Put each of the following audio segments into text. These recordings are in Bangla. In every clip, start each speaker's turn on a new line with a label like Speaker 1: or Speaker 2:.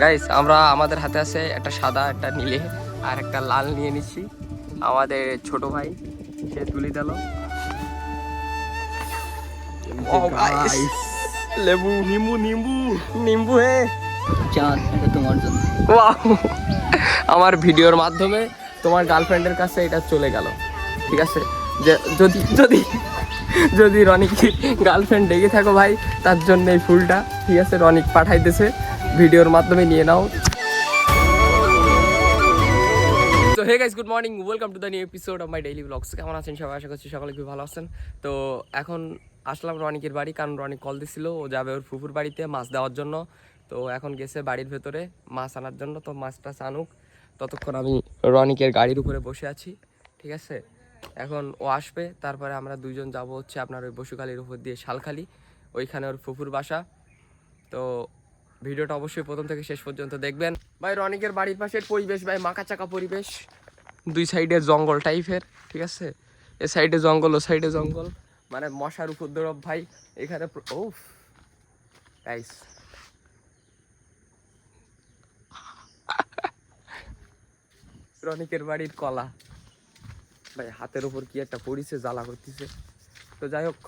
Speaker 1: গাইস আমরা আমাদের হাতে আছে একটা সাদা একটা নীলে আর একটা লাল নিয়ে নিচ্ছি। আমাদের ছোট ভাই সে তুলি দিল। লেবু নিম্বু নিম্বু। নিম্বু হে।
Speaker 2: চাঁদ এটা তোমার জন্য!
Speaker 1: আমার ভিডিওর মাধ্যমে তোমার গার্লফ্রেন্ডের কাছে এটা চলে গেল। ঠিক আছে? যে যদি যদি যদি রনিক গার্লফ্রেন্ড ডেকে থাকো ভাই তার জন্য এই ফুলটা ঠিক আছে রনিক পাঠাইতেছে। ভিডিওর মাধ্যমে নিয়ে নাও। তো hey guys good morning welcome to the new episode of my daily vlogs কেমন আছেন সবাই? আশা করছি সকলে খুব ভালো আছেন। তো এখন আসলাম রনিকের বাড়ি, কারণ রনিক কল দিছিল, ও যাবে ওর ফুফুর বাড়িতে মাছ দেওয়ার জন্য। তো এখন গেছে বাড়ির ভেতরে মাছ আনার জন্য, তো মাছটা আনুক। ততক্ষণ আমি রনিকের গাড়ির উপরে বসে আছি, ঠিক আছে? এখন ও আসবে, তারপরে আমরা দুইজন যাব হচ্ছে আপনার ওই বসুখালির উপর দিয়ে শালখালি, ওইখানে ওর ফুফুর বাসা। তো ভিডিওটা অবশ্যই প্রথম থেকে শেষ পর্যন্ত দেখবেন। ভাই, রনিকের বাড়ির পাশের পরিবেশ, ভাই মাকা চাকা পরিবেশ। দুই সাইডে জঙ্গল টাইপের, ঠিক আছে? এ সাইডে জঙ্গল, ও সাইডে জঙ্গল। মানে মশার উপদ্রব, ভাই, এখানে ও গাইস রনিকের বাড়ির কলা। ভাই, হাতের উপর কি একটা পড়িছে, জ্বালা করতেছে। তো যাই হোক,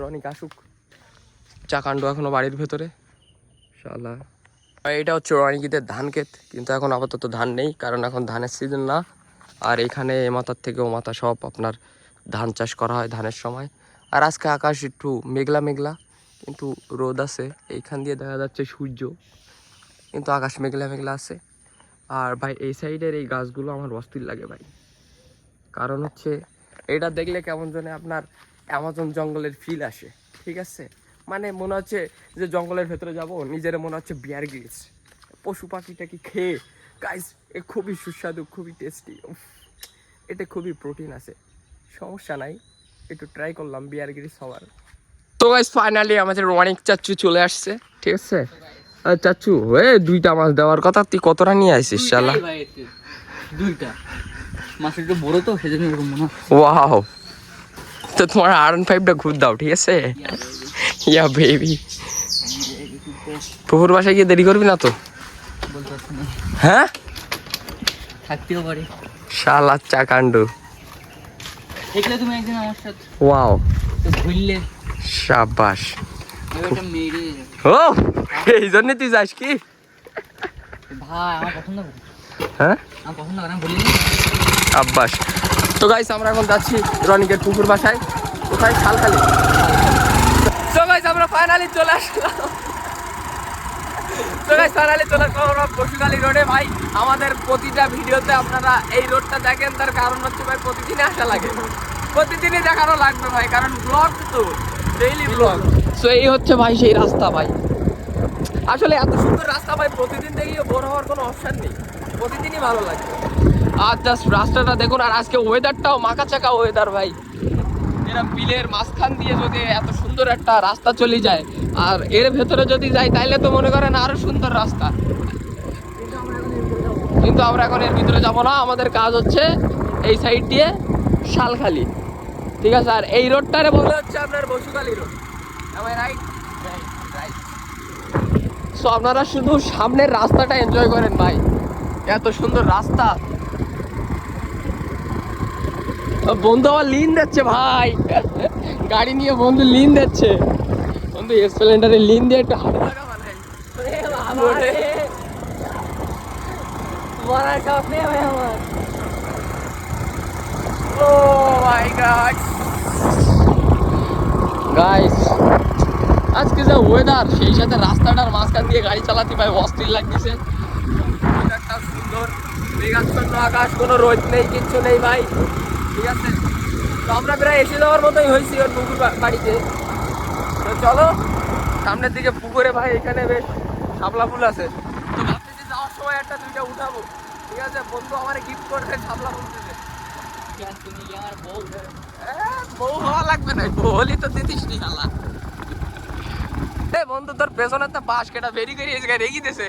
Speaker 1: রনিক আসুক। চাকাণ্ড এখনও বাড়ির ভেতরে। শালা এটা হচ্ছে রনিকিদের ধান ক্ষেত, কিন্তু এখন আপাতত ধান নেই, কারণ এখন ধানের সিজন না। আর এখানে এ মাথার থেকে ও মাথা সব আপনার ধান চাষ করা হয় ধানের সময়। আর আজকে আকাশ একটু মেঘলা মেঘলা, কিন্তু রোদ আছে, এইখান দিয়ে দেখা যাচ্ছে সূর্য, কিন্তু আকাশ মেঘলা মেঘলা আছে। আর ভাই, এই সাইডের এই গাছগুলো আমার অস্থির লাগে ভাই। কারণ হচ্ছে, এটা দেখলে কেমন যেন আপনার অ্যামাজন জঙ্গলের ফিল আসে, ঠিক আছে? মানে মনে হচ্ছে যে জঙ্গলের ভেতরে যাব নিজের মনে হচ্ছে বিয়ার গ্রিলস পশু পাখিটা কি খেয়ে? গাইস এ খুবই সুস্বাদু খুবই টেস্টি এটা খুবই প্রোটিন আছে। সমস্যা নাই একটু ট্রাই করলাম বিয়ার গ্রিলস হওয়ার। তো গাইস ফাইনালি আমাদের অনেক চাচ্চু চলে আসছে ঠিক আছে? চাচ্চু এ দুইটা মাছ দেওয়ার কথা তুই কতটা নিয়ে আসিস শালা?
Speaker 2: এতে। দুইটা। মাছ একটু বড় তো সেজন্য এরকম মনে হয়।
Speaker 1: ওয়াও তো তোমার আর ফাইভটা ঘুর দাও ঠিক আছে? ইয়া বেবি পুকুর বাসায় গিয়ে দেরি করবি না তো? হ্যাঁ?
Speaker 2: থাকতেও পারে।
Speaker 1: শালা
Speaker 2: দেখলে তুমি একদিন আমার সাথে।
Speaker 1: ওয়াও
Speaker 2: একটা মেরে
Speaker 1: ও এই জন্য তুই যাস কি?
Speaker 2: ভাই আমার পছন্দ
Speaker 1: হ্যাঁ?
Speaker 2: আমার পছন্দ করে আমি বলি
Speaker 1: আব্বাস তো গাইস আমরা এখন যাচ্ছি রনিকের পুকুর বাসায়। কোথায়? গাইস আমরা ফাইনালি চলে আসলাম। তো ফাইনালি চলে আসলাম আমরা পশুখালি রোডে ভাই, আমাদের প্রতিটা ভিডিওতে আপনারা এই রোডটা দেখেন, তার কারণ হচ্ছে ভাই প্রতিদিনই আসা লাগে। প্রতিদিনই দেখানো লাগবে ভাই, কারণ ব্লগ তো ডেইলি ব্লগ সো এই হচ্ছে ভাই সেই রাস্তা ভাই। আসলে এত সুন্দর রাস্তা ভাই, প্রতিদিন দেখিয়ে বোর হওয়ার কোনো অপশন নেই। প্রতিদিনই ভালো লাগে। আর জাস্ট রাস্তাটা দেখুন, আর আজকে ওয়েদারটাও মাকা চাকা ওয়েদার ভাই। এরা বিলের মাঝখান দিয়ে যদি এত সুন্দর একটা রাস্তা চলে যায়, আর এর ভেতরে যদি যাই, তাইলে তো মনে করেন আরও সুন্দর রাস্তা। কিন্তু আমরা এখন এর ভিতরে যাব না, আমাদের কাজ হচ্ছে এই সাইড দিয়ে শালখালি। ঠিক আছে? আর এই রোডটারে বলে হচ্ছে আপনার Basukhali road right right so আপনারা শুধু সামনের রাস্তাটা এনজয় করেন ভাই। এত সুন্দর রাস্তা। বন্ধু আবার লিন দিচ্ছে ভাই। গাড়ি নিয়ে বন্ধু লিন দিচ্ছে। বন্ধু স্প্লেন্ডারে লিন দিয়ে একটু হাতে আজকে যা ওয়েদার সেই সাথে রাস্তাটার মাঝখান দিয়ে গাড়ি চালাতে ভাই অস্থির লাগতেছে। ওয়েদারটা সুন্দর মেঘাচ্ছন্ন আকাশ কোনো রোদ নেই কিচ্ছু নেই ভাই। ঠিক আছে? তো আমরা প্রায় এসে যাওয়ার মতোই হয়েছি ওর পুকুর বাড়িতে। তো চলো সামনের দিকে পুকুরে ভাই এখানে বেশ শাপলা ফুল আছে। তো ভাবতেছি যাওয়ার সময় একটা দুইটা উঠাবো। ঠিক আছে? বন্ধু আমার গিফট করবে শাপলা ফুল দিতে।
Speaker 2: তুমি? আমার বউ?
Speaker 1: বউ হওয়া লাগবে না। বউ হলি তো দিতিস নি শালা। এ বন্ধু তোর পেছনে তো বাস কেটা বেরি করে এসে রেগি দিছে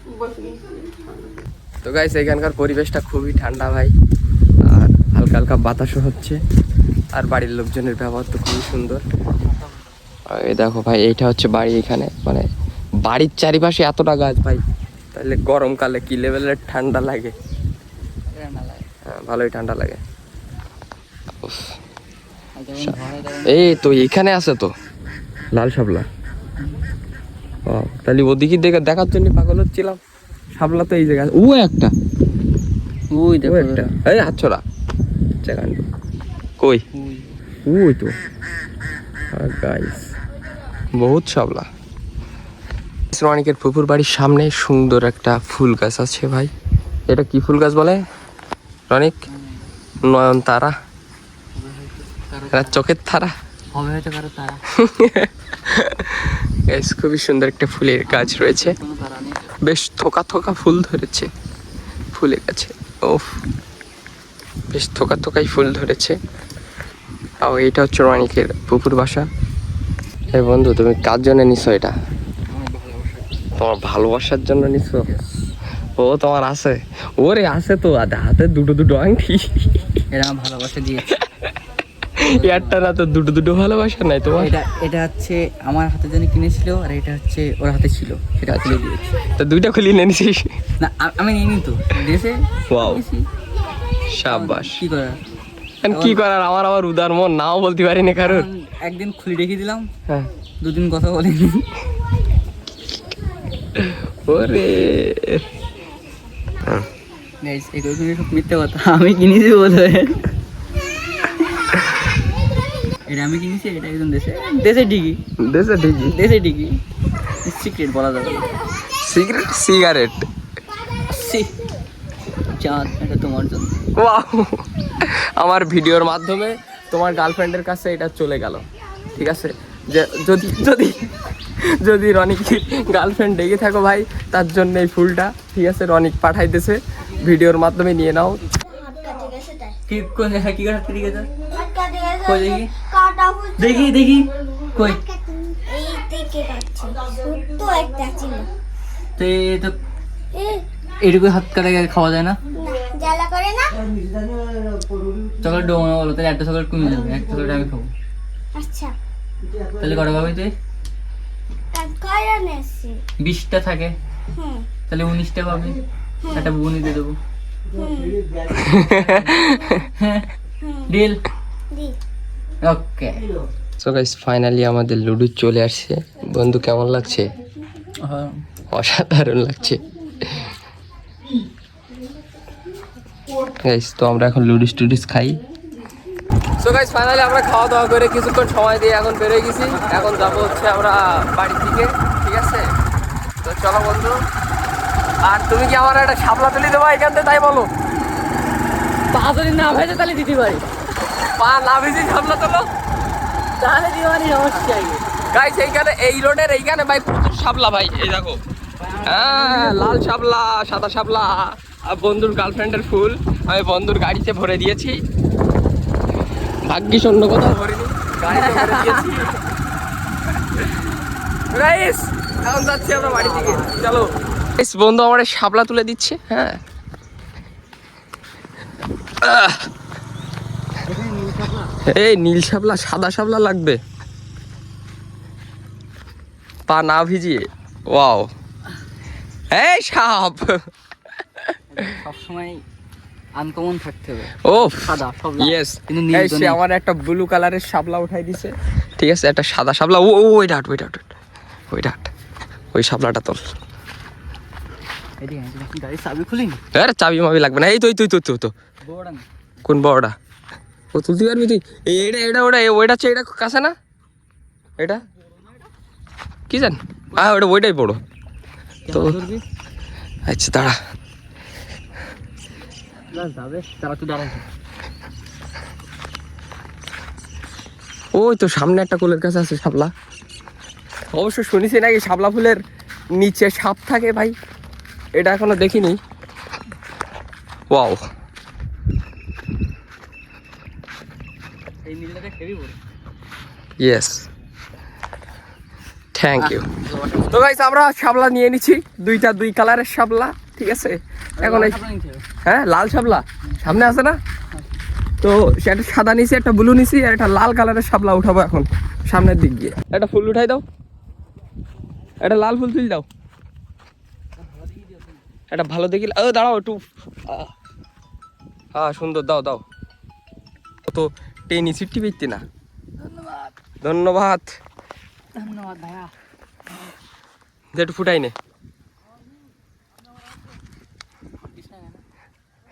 Speaker 1: তো গাইস এখানকার পরিবেশটা খুবই ঠান্ডা ভাই। আর হালকা হালকা বাতাসও হচ্ছে। আর বাড়ির লোকজনের ব্যবহার তো খুবই সুন্দর। এই দেখো ভাই, এইটা হচ্ছে বাড়ি এখানে। মানে বাড়ির চারিপাশে এতটা গাছ ভাই, তাহলে গরমকালে কি লেভেলের ঠান্ডা লাগে? হ্যাঁ ভালোই ঠান্ডা লাগে। এই তো এখানে আছে তো। লাল শাপলা। ও, তাহলে ওদিকে দেখে দেখার জন্য পাগল হচ্ছিলাম। শাপলা তো এই জায়গায় ও একটা।
Speaker 2: ওই
Speaker 1: ও
Speaker 2: দেখো।
Speaker 1: একটা। এই হাতছড়া। চেকান্ড কই? ওই তো। গাইস বহুত শাপলা অনেকের পুকুর বাড়ির সামনে সুন্দর একটা ফুল গাছ আছে ভাই। এটা কি ফুল গাছ বলে? অনেক নয়ন তারা? এটা চোখের তারা?
Speaker 2: হবে হয়তো কারও তারা।
Speaker 1: গাইস খুবই সুন্দর একটা ফুলের গাছ রয়েছে। বেশ থোকা থোকা ফুল ধরেছে। ফুলে গেছে। ওফ বেশ থোকা থোকাই ফুল ধরেছে। আর এটা হচ্ছে রনিকের পুকুর বাসা। এই বন্ধু, তুমি কার জন্য নিছো এটা? তোমার ভালোবাসার জন্য নিছো? ও তোমার আছে। ওরে, আছে তো হাতে দুটো দুটো আংটি।
Speaker 2: এরা ভালোবাসা দিয়েছে।
Speaker 1: না তো দুটো দুটো ভালোবাসা নাই তোমার?
Speaker 2: এটা এটা হচ্ছে আমার হাতে জন্য কিনেছিল আর এটা হচ্ছে ওর হাতে ছিল। সেটা খুলে দিয়েছে।
Speaker 1: তো দুইটা খুলি নিয়ে নিছিস?
Speaker 2: না আমি নিইনি তো। দিয়েছে
Speaker 1: Wow.
Speaker 2: নিয়েছি।
Speaker 1: সাবাস
Speaker 2: কি করার?
Speaker 1: কি করার? আমার আবার উদার মন নাও বলতে পারি না
Speaker 2: কারণ একদিন খুলে রেখে দিলাম।
Speaker 1: হ্যাঁ।
Speaker 2: দুদিন কথা বলিনি।
Speaker 1: ওরে।
Speaker 2: এগুলো সব মিথ্যে কথা। আমি কিনেছি বলে। এটা আমি কিনেছি এটা একদম দেশে। দেশে ঠিকই
Speaker 1: দেশে ঠিকই
Speaker 2: দেশে ঠিকই সিক্রেট বলা যাবে
Speaker 1: সিগারেট? সিগারেট?
Speaker 2: সি। চাঁদ এটা তোমার জন্য।
Speaker 1: ওয়াও! আমার ভিডিওর মাধ্যমে তোমার গার্লফ্রেন্ডের কাছে এটা চলে গেল। ঠিক আছে? যে যদি যদি যদি রনিক গার্লফ্রেন্ড ডেকে থাকো ভাই তার জন্য এই ফুলটা। ঠিক আছে? রনিক পাঠাইতেছে। ভিডিওর মাধ্যমে নিয়ে নাও।
Speaker 2: কি কোন হ্যাঁ কি কাটতে দিকে যা
Speaker 3: কই
Speaker 2: দেখি? দেখি দেখি। কই? তো তো এটুকু হাত কাটা খাওয়া যায় না?
Speaker 3: জ্বালা করে না
Speaker 2: চকলেট ডোমো বলো তাহলে একটা চকলেট কমে যাবে একটা চকলেট আমি খাব।
Speaker 3: আচ্ছা
Speaker 2: তাহলে কটা খাবি তুই? বিশটা থাকে। তাহলে উনিশটা পাবি। একটা বুনি দিয়ে দেবো। Deal. Okay
Speaker 1: so guys finally আমাদের লুডো চলে আসছে। বন্ধু কেমন লাগছে? অসাধারণ লাগছে। গাইস তো আমরা এখন লুডিস টুডিস খাই। সো গাইস ফাইনালি আমরা খাওয়া দাওয়া করে কিছুক্ষণ সময় দিয়ে এখন বেরোয় গেছি। এখন যাব হচ্ছে আমরা বাড়ির দিকে ঠিক আছে? তো চলো বন্ধু। আর তুমি কি আমার একটা শাপলা তুলি দেবো এখান থেকে? তাই বলো।
Speaker 2: যদি না ভেজে তাহলে দিতে পারি।
Speaker 1: পা না ভিজি শাপলা তোলো।
Speaker 2: তাহলে পারি অবশ্যই।
Speaker 1: গাইস এইখানে এই রোডের এইখানে ভাই প্রচুর শাপলা ভাই এই দেখো। হ্যাঁ লাল শাপলা সাদা শাপলা আর বন্ধুর গার্লফ্রেন্ডের ফুল। আমি বন্ধুর গাড়িতে ভরে দিয়েছি। ভাগ্যিস অন্য কোথাও ভরিনি গাড়িতে ভরে দিয়েছি। গাইস এখন যাচ্ছি আমরা বাড়ি থেকে। চলো। গাইস বন্ধু আমার শাপলা তুলে দিচ্ছে হ্যাঁ। এই নীল শাপলা সাদা শাপলা লাগবে। পা না ভিজিয়ে। ওয়াও। এই সাপ।
Speaker 2: সবসময় আনকমন থাকতে হবে।
Speaker 1: ও
Speaker 2: সাদা সব
Speaker 1: ইয়েস এই সে আমার একটা ব্লু কালারের শাপলা উঠাই দিছে। ঠিক আছে একটা সাদা শাপলা। ও ও ওই ডাট ওই ডাট ওই ডাট ওই শাপলাটা তোল।
Speaker 2: চাবি খুলিনি?
Speaker 1: চাবি মাবি লাগবে না। এই তো এই তো কোন বড়টা? ও তুলতে পারবি তুই? এই এটা ওটা ওইটা হচ্ছে এটা কাছে না? এটা কি জান? হ্যাঁ ওটা ওইটাই বড় তো আচ্ছা দাঁড়া। ওই তো সামনে একটা কোলের কাছে আছে শাপলা। অবশ্য শুনেছি নাকি শাপলা ফুলের নিচে সাপ থাকে ভাই। এটা এখনও দেখিনি। ওয়াও
Speaker 2: এই নীলটাকে হেভি বড়
Speaker 1: ইয়েস থ্যাংক ইউ তো গাইস আমরা শাবলা নিয়ে নিছি। দুইটা দুই কালারের শাবলা ঠিক আছে? এখন হ্যাঁ লাল শাবলা সামনে আছে না? তো সেটা সাদা নিছি একটা ব্লু নিছি আর একটা লাল কালারের শাবলা উঠাবো এখন সামনের দিক গিয়ে একটা ফুল উঠাই দাও। একটা লাল ফুল তুল দাও। একটা ভালো দেখি। ও দাঁড়াও একটু। আহ। হ্যাঁ সুন্দর দাও দাও। তো টেনি সিটটি পেতে না।
Speaker 2: ধন্যবাদ।
Speaker 1: ধন্যবাদ।
Speaker 2: ধন্যবাদ ভাইয়া।
Speaker 1: ফুটাই নে।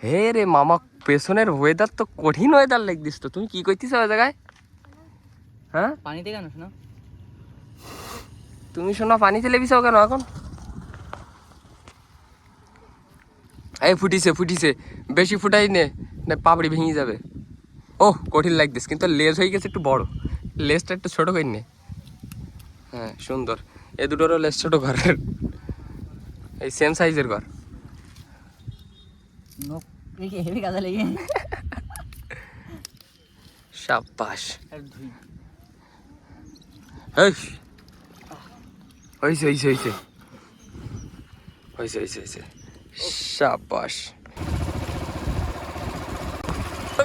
Speaker 1: হে রে মামা পেছনের ওয়েদার তো কঠিন ওয়েদার লাগদিস তো। তুমি কি করতেছ ওই জায়গায়? হ্যাঁ?
Speaker 2: পানিতে কেন শোনা?
Speaker 1: তুমি শোনা পানি ফেলে কেন এখন? এই ফুটিছে ফুটিছে। বেশি ফুটাই নে না পাপড়ি ভেঙে যাবে। ও কঠিন লাগদিস কিন্তু লেজ হয়ে গেছে একটু বড়। লেজটা একটু ছোটো করে নে। হ্যাঁ সুন্দর। এ দুটোরও লেজ ছোট ঘরের এই সেম সাইজের ঘর। সাব্বাস। হয়েছে হয়েছে হয়েছে হয়েছে হয়েছে হয়েছে সাব্বাস। তো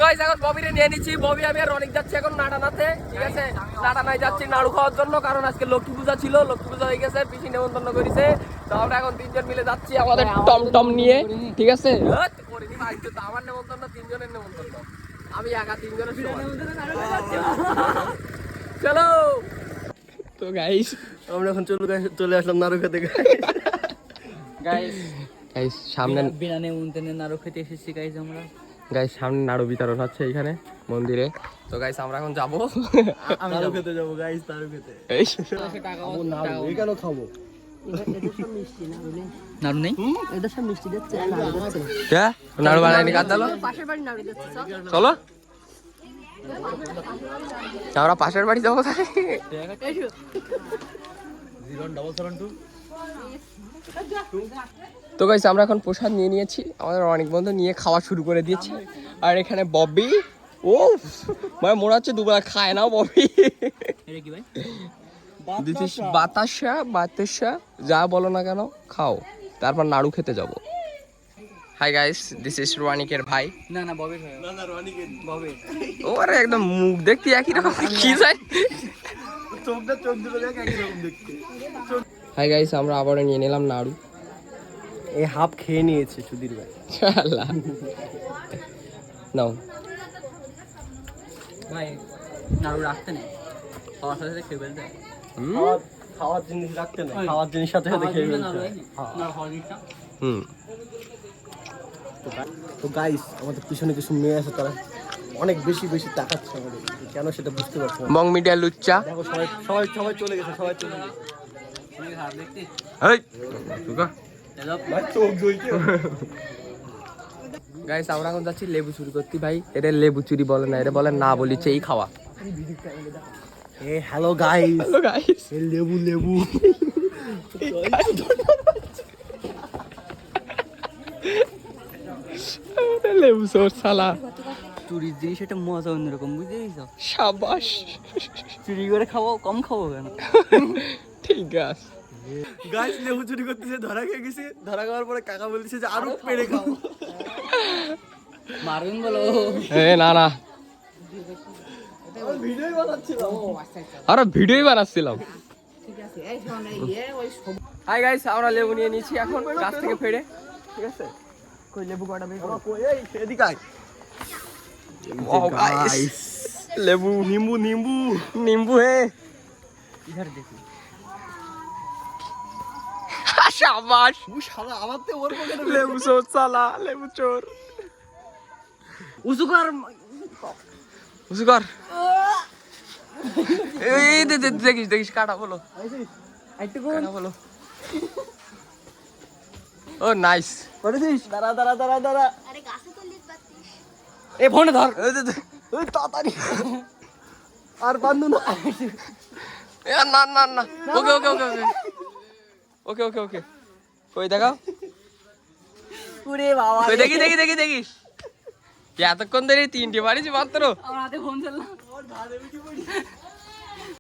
Speaker 1: গাইস এখন ববিরে নিয়ে নিচ্ছি। ববি আমি আর অনেক যাচ্ছি এখন নাড়ানাতে ঠিক আছে? নাড়ানায় যাচ্ছি নাড়ু খাওয়ার জন্য কারণ আজকে লক্ষ্মী পূজা ছিল লক্ষ্মী পূজা হয়ে গেছে পিসি নেমন্তন্ন করেছে। তো আমরা এখন তিনজন মিলে যাচ্ছি আমাদের টম টম নিয়ে ঠিক আছে? তো আমার নেমন্তন্ন তিনজনের নেমন্তন্ন। আমি একা তিনজনের। চলো। তো গাইস
Speaker 4: আমরা এখন চলে চলে আসলাম নাড়ু খেতে
Speaker 2: গাইস
Speaker 1: গাইস সামনে
Speaker 2: বিনা নেমন্তন্নে নাড়ু খেতে এসেছি গাইস আমরা।
Speaker 1: গাইস সামনে নাড়ু বিতরণ হচ্ছে এখানে মন্দিরে। তো গাইস আমরা এখন যাব।
Speaker 2: আমি
Speaker 4: নাড়ু খেতে যাব গাইস নাড়ু খেতে
Speaker 1: এই
Speaker 4: নাড়ু কেন খাব?
Speaker 2: নাড়ু নেই?
Speaker 1: নাড়ু বানায়নি কার দালো চলো। আমরা পাশের বাড়ি যাব তাই তো গাইস আমরা এখন প্রসাদ নিয়ে নিয়েছি। আমাদের অনেক বন্ধু নিয়ে খাওয়া শুরু করে দিয়েছে। আর এখানে ববি ও মানে মনে হচ্ছে দুবেলা খায় না ববি
Speaker 2: এটা কি ভাই?
Speaker 1: দিস ইজ বাতাসা বাতাসা যা বলো না কেন খাও। তারপর নাড়ু খেতে যাব। হাই গাইস দিস ইজ রোয়ানিকের ভাই।
Speaker 2: না না ববের ভাই।
Speaker 4: না না রনিকে
Speaker 2: ববে
Speaker 1: ও আরে একদম মুখ দেখতে একই রকম। কি যায়
Speaker 4: চোখটা চোখ দুটো দেখ একই রকম দেখতে।
Speaker 1: হাই গাইস আমরা আবারও নিয়ে নিলাম নাড়ু।
Speaker 4: এই হাফ খেয়ে নিয়েছে সুধীর ভাই।
Speaker 1: আল্লাহ নাও।
Speaker 2: ভাই নাড়ু রাখতে নেই। খাওয়ার সাথে সাথে খেয়ে ফেলতে
Speaker 4: খাওয়ার জিনিস রাখতে নেই। খাওয়ার জিনিস সাথে সাথে খেয়ে ফেলতে হয়।
Speaker 1: হুম।
Speaker 4: তো গাইস আমাদের পিছনে কিছু মেয়ে আছে তারা অনেক বেশি বেশি তাকাচ্ছে আমাদের। কেন সেটা বুঝতে পারছি না।
Speaker 1: বং মিডিয়া লুচ্চা।
Speaker 4: দেখো সবাই সবাই সবাই চলে গেছে সবাই চলে গেছে।
Speaker 2: তুমি
Speaker 1: গাইস আমরা এখন যাচ্ছি লেবু চুরি করতে ভাই। এটা লেবু চুরি বলে না এটা বলে না বলি চেই খাওয়া।
Speaker 4: এ হ্যালো গাইস
Speaker 1: হ্যালো গাইস
Speaker 4: লেবু লেবু।
Speaker 1: লেবু সোর সালা
Speaker 2: চুরির জিনিস একটা মজা অন্যরকম বুঝতে পেরেছ
Speaker 1: সাবাস।
Speaker 2: চুরি করে খাব কম খাব কেন?
Speaker 1: ঠিক আছে।
Speaker 4: গাইস লেবু চুরি করতেছে ধরা খেয়ে গেছে। ধরা খাওয়ার পরে কাকা বলতেছে যে আরও পেড়ে খাও
Speaker 2: মারবেন বলো।
Speaker 1: এ না না।
Speaker 4: ভিডিওই বানাচ্ছিলাম।
Speaker 1: আরে ভিডিওই বানাচ্ছিলাম। হাই গাইস আমরা লেবু নিয়ে নিয়েছি এখন গাছ থেকে ফেড়ে। ঠিক আছে? কই লেবু কটা বের করো।
Speaker 4: এই এদিকে আয়.
Speaker 1: লেবু
Speaker 4: নিম্বু নিম্বু।
Speaker 1: নিম্বু হে।
Speaker 2: ইধার দেখি।
Speaker 1: শাবাশ
Speaker 4: ও শালা আমার তো ওর পকেটে
Speaker 1: লেবু চোর সালা লেবু চোর।
Speaker 2: উঁচু কর।
Speaker 1: এই দে দে দেখিস দেখিস কাটা বলো। কাটা বলো। ও নাইস
Speaker 4: করেছিস দাঁড়া দাঁড়া দাঁড়া দাঁড়া।
Speaker 3: আরে গাছে তো লিট পাচ্ছিস
Speaker 1: এ ফোনে ধর।
Speaker 4: ওই তাড়াতাড়ি। আর বান্ধু না।
Speaker 1: এ, না। না না ওকে ওকে ওকে ওকে। ওকে ওকে ওকে কই দেখাও।
Speaker 2: ওরে বাবা
Speaker 1: কই দেখি দেখি দেখি দেখি। এতক্ষণ ধরে তিনটে মারিছি মাত্র।
Speaker 2: আমার হাতে ফোন চললাম